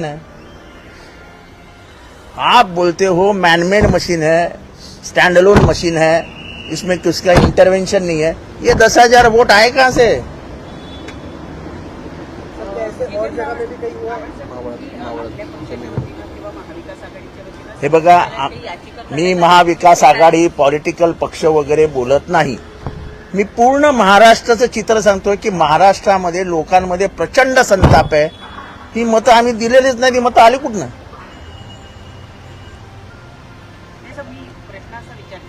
Machine है। आप बोलते हो मैनमेड मशीन है स्टैंड अलोन मशीन है इसमें किसका इंटरवेंशन नहीं है। ये दस हजार वोट आए कहाँ से? हे बघा मी महाविकास आघाडी पॉलिटिकल पक्ष वगैरे बोलत नाही. मी पूर्ण महाराष्ट्राचं चित्र सांगतोय की महाराष्ट्रामध्ये लोकांमध्ये प्रचंड संताप आहे. ही मतं आम्ही दिलेलीच नाही ती मतं आली कुठनं?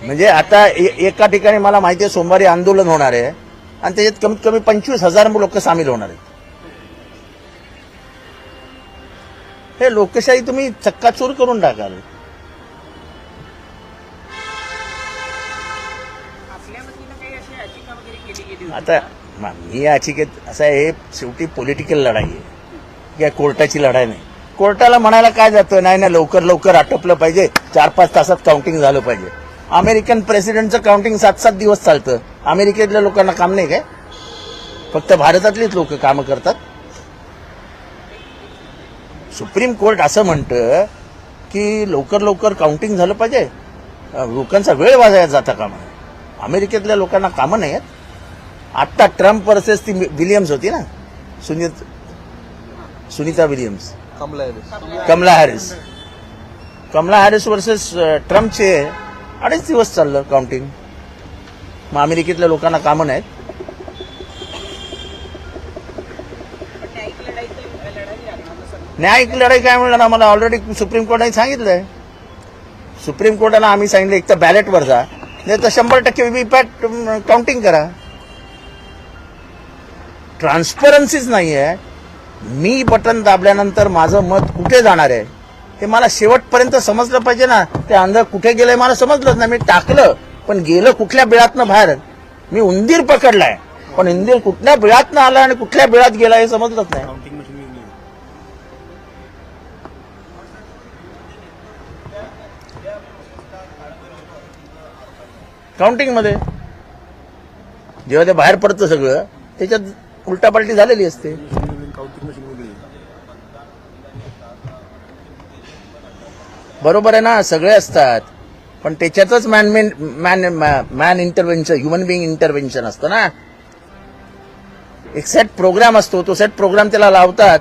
म्हणजे आता एका ठिकाणी मला माहिती आहे सोमवारी आंदोलन होणार आहे आणि त्याच्यात कमीत कमी पंचवीस हजार लोक सामील होणार आहेत. हे लोकशाही तुम्ही चक्काचूर करून टाकाल. आता म- याचिकेत असं आहे हे शेवटी पॉलिटिकल लढाई आहे. या कोर्टाची लढाई नाही. कोर्टाला म्हणायला काय जातं? नाही ना लवकर लवकर आटोपलं पाहिजे. चार पाच तासात काउंटिंग झालं पाहिजे. अमेरिकन प्रेसिडेंटचं काउंटिंग सात सात दिवस चालतं. अमेरिकेतल्या लोकांना काम नाही काय? फक्त भारतातलीच लोक कामं करतात. सुप्रीम कोर्ट असं म्हणतं की लवकर लवकर काउंटिंग झालं पाहिजे. लोकांचा वेळ वाजायला जाता कामा अमेरिकेतल्या लोकांना कामं नाही आहेत आत्ता ट्रम्प वर्सेस ती विलियम्स होती ना? Sunit Sunita Williams. Kamala Harris. Kamala Harris versus ट्रम्पचे अडीच दिवस चाललं काउंटिंग. मग अमेरिकेतल्या लोकांना कामं नाहीत. न्यायिक लढाई काय मिळणार आम्हाला ऑलरेडी सुप्रीम कोर्टाने सांगितलंय. सुप्रीम कोर्टानं आम्ही सांगितलं एक तर बॅलेटवर जा. नाही तर शंभर टक्के व्हीपॅट काउंटिंग करा. ट्रान्सपरन्सीच नाही आहे मी बटन दाबल्यानंतर माझं मत कुठे जाणार आहे? हे मला शेवटपर्यंत समजलं पाहिजे ना. ते अंदर कुठे गेलंय मला समजलंच नाही. मी टाकलं पण गेलं कुठल्या बिळातनं बाहेर? मी उंदीर पकडलाय. पण उंदीर कुठल्या बिळातनं आला आणि कुठल्या बिळात गेला हे समजलंच नाही. काउंटिंगमध्ये जेव्हा ते बाहेर पडतं सगळं त्याच्यात उलटापालटी झालेली असते. बरोबर आहे ना सगळे असतात. पण त्याच्यातच man man man intervention human being intervention असतं ना. एक सेट प्रोग्राम असतो तो सेट प्रोग्राम त्याला लावतात.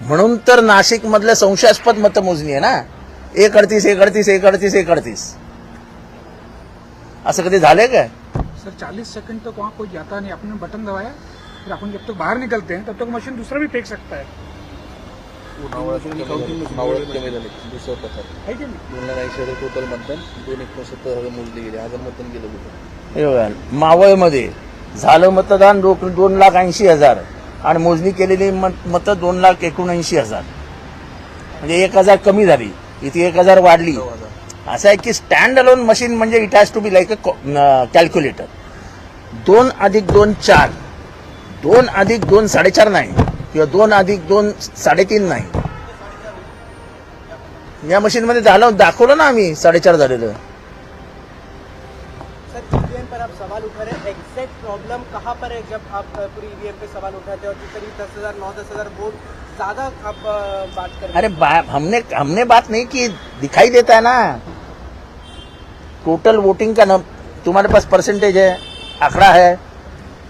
म्हणून तर नाशिक मधल्या संशयास्पद मतमोजणी आहे ना. एक अडतीस एक अडतीस एक अडतीस एक अडतीस. असं कधी झालंय काय? सर 40 सेकंड तक वहाँ कोई जाता नहीं. आपने बटन दबाया? फिर अपन जब तक बाहर निकलते हैं तब तक मशीन दूसरा भी फेंक सकता है। टोटल मतदान दोन एकोणसत्तर हजार मोजले गेले हजार मतदान गेलं कुठं हे बघा, मावळमध्ये झालं मतदान दोन लाख ऐंशी हजार आणि मोजणी केलेली मत मतं दोन लाख एकोणऐंशी हजार. म्हणजे एक हजार कमी झाली इथे एक हजार वाढली. असं आहे की स्टँड अलोन मशीन म्हणजे it has to be like a calculator दोन अधिक दोन चार. दोन अधिक दोन साडेचार नाही किंवा दोन अधिक दोन साडेतीन नाही. या मशीनमध्ये झालं दाखवलं ना आम्ही साडेचार झालेलं. सर ईवीएम पर आप सवाल उठा रहे हैं. एग्जैक्ट प्रॉब्लम कहाँ पर है जब आप पूरी ईवीएम पे सवाल उठाते हैं? और जो करीब दस हजार नौ दस हजार वोट ज्यादा आप अ, बात कर अरे हमने हमने बात नहीं की दिखाई देता है ना। टोटल वोटिंग का नम, तुम्हारे पास परसेंटेज है आंकड़ा है।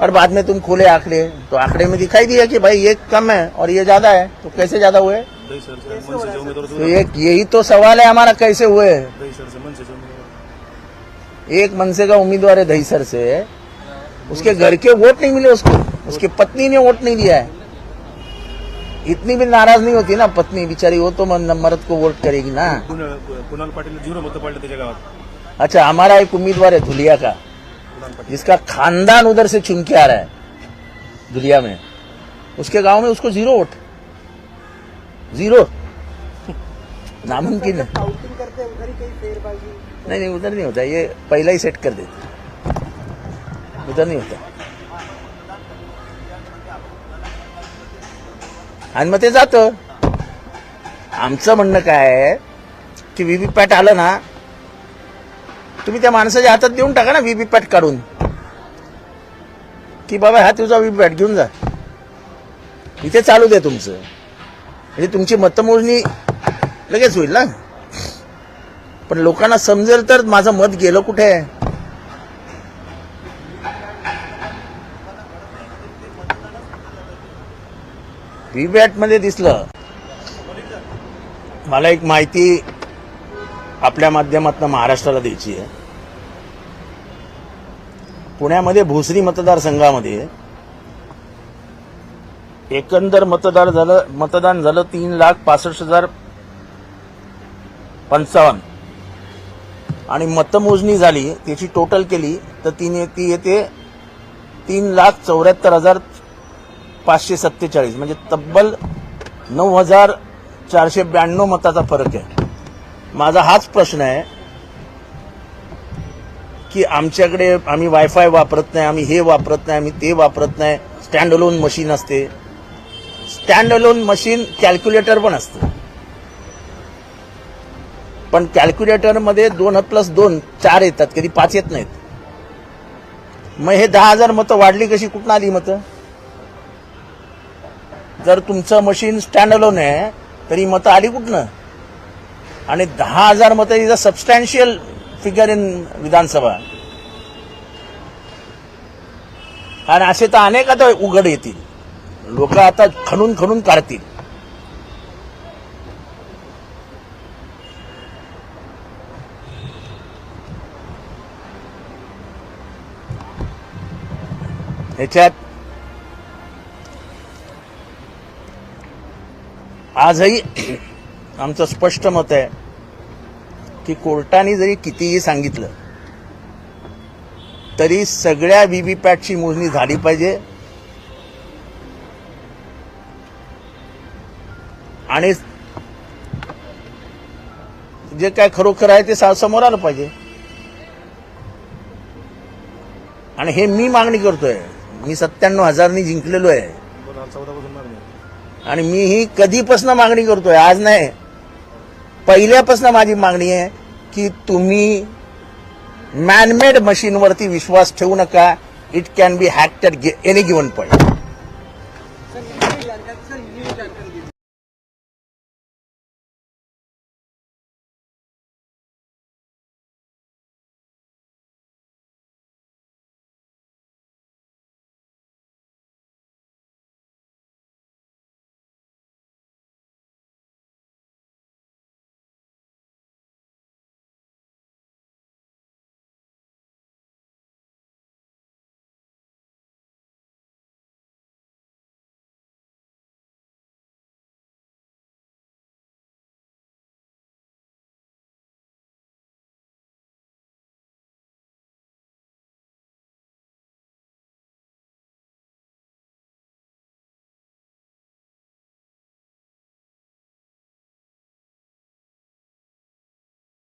और बाद में तुम खोले आंकड़े। तो आंकड़े में दिखाई दिया कि भाई ये कम है और ये ज़्यादा है। तो कैसे ज़्यादा हुए? तो ये यही तो सवाल है हमारा कैसे हुए? एक मनसे का उम्मीदवार है दहीसर से। उसके घर के वोट नहीं मिले उसको। उसकी पत्नी ने वोट नहीं दिया है। इतनी भी नाराज़ नहीं होती ना पत्नी बिचारी वो तो मर्द को वोट करेगी ना। कुणाल पाटील मतं अच्छा हमारा एक उम्मीदवार है धुलिया का। जिसका खानदान उधर से चुन के आ रहा है धुलिया में उसके गांव में उसको जीरो वोट। जीरो। नामुमकिन है। नहीं नहीं उधर नहीं होता ये पहला ही सेट कर देते उधर नहीं होता। आणि मग ते जातं। आमचं म्हणणं काय आहे की व्हीव्हीपॅट आलं ना तुम्ही त्या माणसाच्या हातात देऊन टाका ना व्हीव्हीपॅट काढून. की बाबा हा तुझा व्हीव्हीपॅट घेऊन जा. इथे चालू दे तुमचं. म्हणजे तुमची मतमोजणी लगेच होईल ना. पण लोकांना समजेल तर माझं मत गेलं कुठे? व्हीव्हॅटमध्ये दिसलं. मला एक माहिती आपल्या माध्यमातून महाराष्ट्राला द्यायची आहे. पुण्यामध्ये भोसरी मतदारसंघामध्ये एकंदर मतदार झालं मतदान झालं तीन लाख पासष्ट हजार पंचावन्न. आणि मतमोजणी झाली त्याची टोटल केली तर तिने ती येते तीन लाख चौऱ्याहत्तर हजार पाचशे सत्तेचाळीस. म्हणजे तब्बल नऊ हजार चारशे ब्याण्णव मताचा फरक आहे. माझा हाच प्रश्न आहे की आमच्याकडे आम्ही वायफाय वापरत नाही आम्ही हे वापरत नाही आम्ही ते वापरत नाही. स्टँड अलोन मशीन असते. स्टँड अलोन मशीन कॅल्क्युलेटर पण असतं. पण कॅल्क्युलेटरमध्ये दोन प्लस दोन चार येतात कधी पाच येत नाहीत. मग हे दहा हजार मतं वाढली कशी कुठून आली मतं? जर तुमचं मशीन स्टँड अलोन आहे तरी मतं आली कुठनं? आणि दहा हजार मतं is a substantial figure in Vidhan Sabha. आणि असे तर अनेक आता उघड येतील. लोक आता खणून खणून काढतील. ह्याच्यात आजही आमचं स्पष्ट मत आहे की कोर्टाने जरी कितीही सांगितलं तरी सगळ्या व्हीव्हीपॅटची मोजणी झाली पाहिजे. आणि जे काय खरोखर आहे ते समोर आलं पाहिजे. आणि हे मी मागणी करतोय. मी सत्त्याण्णव हजारनी जिंकलेलो आहे. आणि मी ही कधीपासून मागणी करतोय. आज नाही. पहिल्यापासून माझी मागणी आहे की तुम्ही मॅनमेड मशीनवरती विश्वास ठेवू नका. It can be hacked at any given point